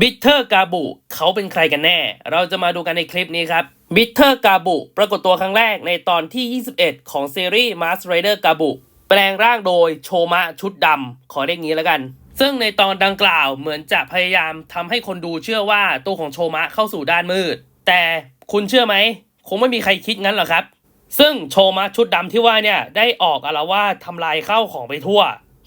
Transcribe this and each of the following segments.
บิทเทอร์กาบุเขาเป็นใครกันแน่ เราจะมาดูกันในคลิปนี้ครับบิทเทอร์กาบุปรากฏตัวครั้งแรกในตอนที่ 21 ของซีรีส์ Mask Rider กาบุแปลงร่างโดยโชมะชุดดำขอเรียกงี้แล้วกัน ซึ่งในตอนดังกล่าวเหมือนจะพยายามทำให้คนดูเชื่อว่าตัวของโชมะเข้าสู่ด้านมืด แต่คุณเชื่อไหม คงไม่มีใครคิดงั้นหรอกครับ ซึ่งโชมะชุดดำที่ว่าเนี่ยได้ออกอาละวาทำลายข้าวของไปทั่ว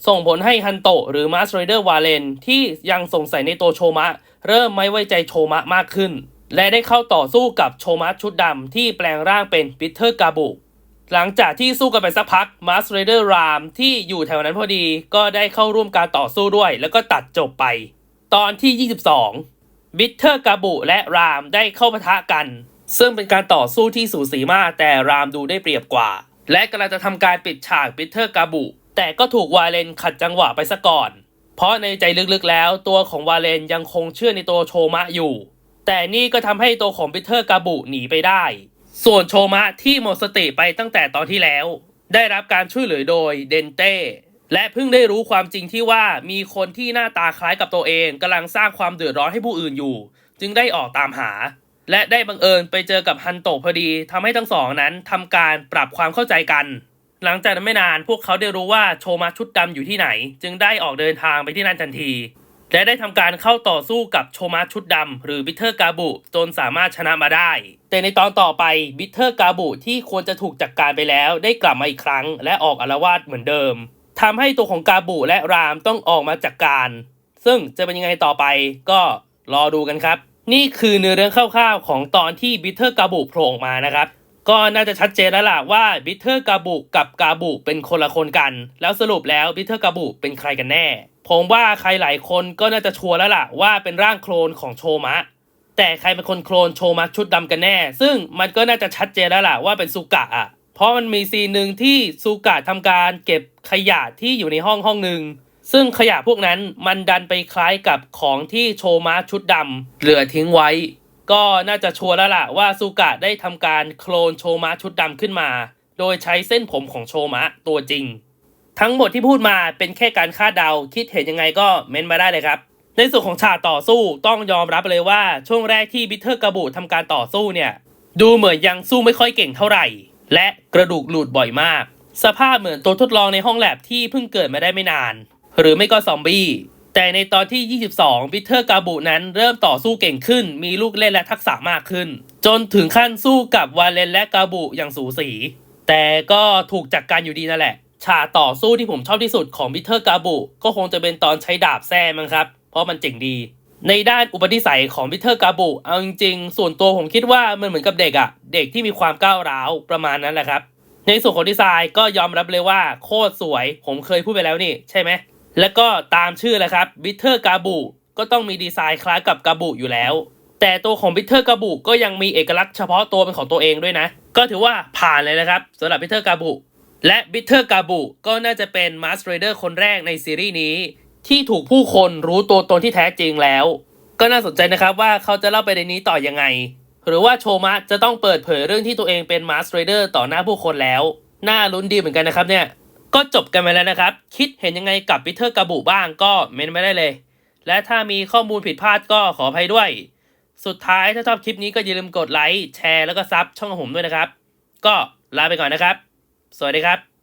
ส่งผลให้ฮันโตหรือมาสเรเดอร์วาเลนที่ยังสงสัยในตัวโชมะ เริ่มไม่ไว้ใจโชมะมากขึ้น และได้เข้าต่อสู้กับโชมะชุดดำที่แปลงร่างเป็นปิเตอร์กาบุหลังจากที่สู้กันไปสักพักมาสเรเดอร์รามที่อยู่แถวนั้นพอดีก็ได้เข้าร่วมการต่อสู้ด้วย แล้วก็ตัดจบไป ตอนที่ 22 บิทเทอร์กาบุและรามได้เข้าปะทะกัน ซึ่งเป็นการต่อสู้ที่สูสีมากแต่รามดูได้เปรียบกว่า และกำลังจะทำการปิดฉากบิทเทอร์กาบุ แต่ก็ถูกวาเลนขัดจังหวะไปซะก่อน เพราะในใจลึกๆแล้วตัวของวาเลนยังคงเชื่อในตัวโชมะอยู่ แต่นี่ก็ทำให้ตัวของบิทเทอร์กาบุหนีไปได้ ส่วนโชมะที่หมดสติไปตั้งแต่ตอนที่แล้ว ได้รับการช่วยเหลือโดยเดนเต้และเพิ่งได้รู้ความจริงที่ว่ามีคนที่หน้าตาคล้ายกับตัวเองกำลังสร้างความเดือดร้อนให้ผู้อื่นอยู่ จึงได้ออกตามหา และได้บังเอิญไปเจอกับฮันโตะพอดีทำให้ทั้งสองนั้นทำการปรับความเข้าใจกัน หลังจากนั้นไม่นานพวกเขาได้รู้ว่าโชมาชุดดำอยู่ที่ไหน จึงได้ออกเดินทางไปที่นั่นทันที และได้ทำการเข้าต่อสู้กับโชมาชุดดำหรือบิทเทอร์กาบุจนสามารถชนะมาได้ แต่ในตอนต่อไปบิทเทอร์กาบุที่ควรจะถูกจัดกการไปแล้วได้กลับมาอีกครั้ง และออกอารวาสเหมือนเดิมทำให้ตัวของกาบุและรามต้องออกมาจัดกการ ซึ่งจะเป็นยังไงต่อไปก็รอดูกันครับ นี่คือเนื้อเรื่องคร่าวๆ ของตอนที่บิทเทอร์กาบุโผล่ออกมานะครับ ก็น่าจะชัดเจนแล้วล่ะว่าบิทเทอร์กาบุกับกาบุเป็นคนละคนกัน แล้วสรุปแล้วบิทเทอร์กาบุเป็นใครกันแน่ ผมว่าใครหลายคนก็น่าจะชัวร์แล้วล่ะว่าเป็นร่างโคลนของโชมะ แต่ใครเป็นคนโคลนโชมะชุดดำกันแน่ ซึ่งมันก็น่าจะชัดเจนแล้วล่ะว่าเป็นซูกะอะเพราะมันมีซีนหนึ่งที่ซูกะทำการเก็บขยะที่อยู่ในห้องห้องหนึ่งซึ่งขยะพวกนั้นมันดันไปคล้ายกับของที่โชมะชุดดำเหลือทิ้งไว้ ก็น่าจะชัวร์แล้วล่ะว่าซูกะได้ทำการโคลนโชมะชุดดำขึ้นมา โดยใช้เส้นผมของโชมะตัวจริง ทั้งหมดที่พูดมาเป็นแค่การคาดเดาคิดเห็นยังไงก็เม้นมาได้เลยครับ ในส่วนของฉากต่อสู้ต้องยอมรับเลยว่าช่วงแรกที่บิทเทอร์กาบุทำการต่อสู้เนี่ย ดูเหมือนยังสู้ไม่ค่อยเก่งเท่าไหร่ และกระดูกหลุดบ่อยมาก สภาพเหมือนตัวทดลองในห้องแลบที่เพิ่งเกิดมาได้ไม่นาน หรือไม่ก็ซอมบี้ แต่ในตอนที่ 22บิเทอร์กาบุนั้นเริ่มต่อสู้เก่งขึ้น มีลูกเล่นและทักษะมากขึ้น จนถึงขั้นสู้กับวาเลนและกาบุอย่างสูสี แต่ก็ถูกจัดกการอยู่ดีนั่นแหละ ฉากต่อสู้ที่ผมชอบที่สุดของบิเทอร์กาบุก็คงจะเป็นตอนใช้ดาบแซ่มั้งครับ เพราะมันเจ๋งดี ในด้านอุปนิสัยของบิเทอร์กาบุเอาจริงๆ ส่วนตัวผมคิดว่ามันเหมือนกับเด็กอะเด็กที่มีความก้าวร้าวประมาณนั้นแหละครับในส่วนของดีไซน์ก็ยอมรับเลยว่าโคตรสวย ผมเคยพูดไปแล้วนี่ใช่ไหม แล้วก็ตามชื่อแหละครับบิทเทอร์กาบุก็ต้องมีดีไซน์คล้ายกับกาบุอยู่แล้ว แต่ตัวของบิทเทอร์กาบุก็ยังมีเอกลักษณ์เฉพาะตัวเป็นของตัวเองด้วยนะ ก็ถือว่าผ่านเลยนะครับสำหรับบิทเทอร์กาบุและบิทเทอร์กาบุก็น่าจะเป็นมาสเตรเดอร์คนแรกในซีรีส์นี้ ที่ถูกผู้คนรู้ตัวตนที่แท้จริงแล้ว ก็น่าสนใจนะครับว่าเขาจะเล่าไปในนี้ต่อยังไง หรือว่าโชมะจะต้องเปิดเผยเรื่องที่ตัวเองเป็นมาสเตรเดอร์ต่อหน้าผู้คนแล้ว น่าลุ้นดีเหมือนกันนะครับเนี่ย ก็จบกันไปแล้วนะครับ คิดเห็นยังไงกับบิเทอร์กาบุบ้างก็เมนไม่ได้เลย และถ้ามีข้อมูลผิดพลาดก็ขออภัยด้วย สุดท้ายถ้าชอบคลิปนี้ก็อย่าลืมกดไลค์แชร์แล้วก็ซับช่องของผมด้วยนะครับ ก็ลาไปก่อนนะครับ สวัสดีครับ